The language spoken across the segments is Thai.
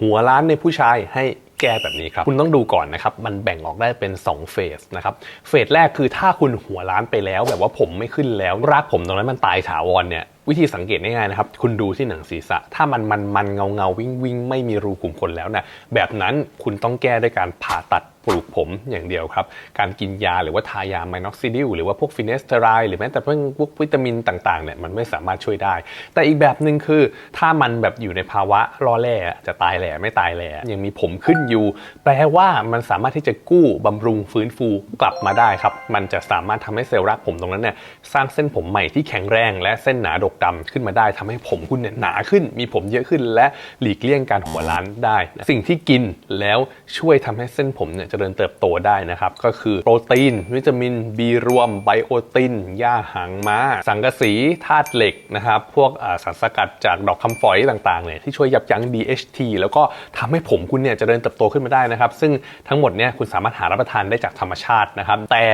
หัวล้านในผู้ชายให้แก้แบบนี้ครับ คุณต้องดูก่อนนะครับ มันแบ่งออกได้เป็น 2 เฟสนะครับ เฟสแรกคือถ้าคุณหัวล้านไปแล้วแบบว่าผมไม่ขึ้นแล้ว รากผมตรงนั้นมันตายถาวรเนี่ย วิธีสังเกตง่ายๆนะครับ คุณดูที่หนังศีรษะ ถ้ามันมันมันเงาเงาวิ่งวิ่งไม่มีรูขุมขนแล้วนะแบบนั้นคุณต้องแก้ด้วยการผ่าตัดปลูกผมอย่างเดียวครับ การกินยาหรือว่าทายาไมน็อกซิดิลหรือว่าพวกฟินเนสเตอไรหรือแม้แต่พวกวิตามินต่างๆเนี่ยมันไม่สามารถช่วยได้ แต่อีกแบบหนึ่งคือ ถ้ามันแบบอยู่ในภาวะรอแร่จะตายแหล่ไม่ตายแหล่ยังมีผมขึ้นอยู่ แปลว่ามันสามารถที่จะกู้บำรุงฟื้นฟูกลับมาได้ครับ มันจะสามารถทำให้เซลล์รากผมตรงนั้นเนี่ยสร้างเส้นผมใหม่ที่แข็งแรง และเส้นหนาดกดำขึ้นมาได้ทำให้ผมคุณเนี่ยหนาขึ้น มีผมเยอะขึ้น และหลีกเลี่ยงการหัวล้านได้ สิ่งที่กินแล้วช่วยทำให้เส้นผมเนี่ยเจริญเติบโตได้นะครับ ก็คือโปรตีน วิตามิน B รวมไบโอตินหญ้าหางม้า สังกะสีธาตุเหล็กนะครับพวกสารสกัดจากดอกคำฝอยต่างๆเนี่ยที่ช่วยยับยั้ง DHT แล้วก็ทำให้ผมคุณเนี่ยเจริญเติบโตขึ้นมาได้นะครับ ซึ่งทั้งหมดเนี่ยคุณสามารถหารับประทานได้จากธรรมชาตินะครับ แต่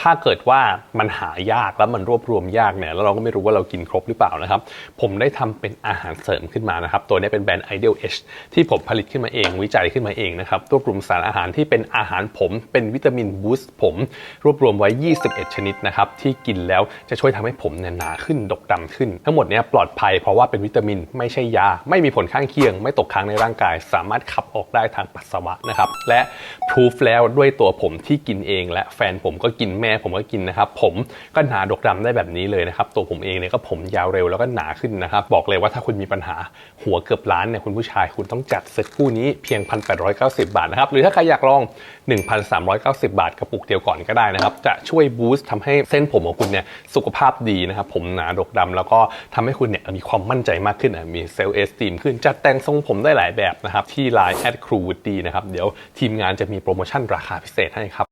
ถ้าเกิดว่ามันหายากแล้วมันรวบรวมยากเนี่ยแล้วเราก็ไม่รู้ว่าเรากินครบหรือเปล่านะครับ ผมได้ทำเป็นอาหารเสริมขึ้นมานะครับ ตัวนี้เป็นแบรนด์ Ideal H ที่ผมผลิตขึ้นมาเองวิจัยขึ้นมาเองนะครับรวบรวมสารอาหารที่เป็นอาหารผมเป็นวิตามินบูสต์ผม รวบรวมไว้ 21 ชนิดนะครับที่กินแล้วจะช่วยทำให้ผมเนี่ยหนาขึ้นดกดำขึ้น ทั้งหมดเนี้ปลอดภัยเพราะว่าเป็นวิตามินไม่ใช่ยา ไม่มีผลข้างเคียง ไม่ตกค้างในร่างกาย สามารถขับออกได้ทางปัสสาวะนะครับและพิสูจแล้วด้วยตัวผมที่กินเอง และแฟนผมก็กินแม่ผมก็กินนะครับผมก็หนาดกดำได้แบบนี้เลยนะครับตัวผมเองเนี่ยก็ผมยาวเร็วแล้วก็หนาขึ้นนะครับ บอกเลยว่าถ้าคุณมีปัญหาหัวเกือบล้านเนี่ยคุณผู้ชายคุณต้องจัดเซ็ตคู่นี้เพียง 1,890 บาทนะครับ หรือถ้าใครอยากลอง 1,390 บาทกระปุกเดียวก่อนก็ได้นะครับ จะช่วยบูสต์ทำให้เส้นผมของคุณเนี่ยสุขภาพดีนะครับผมหนาดกดำแล้วก็ทำให้คุณเนี่ยมีความมั่นใจมากขึ้นนะมีเซลล์เอสตีมขึ้นจัดแต่งทรงผมได้หลายแบบนะครับที่ Line แอดครูวดดีนะครับเดี๋ยวทีมงานจะมีโปรโมชั่นราคาพิเศษให้ครับ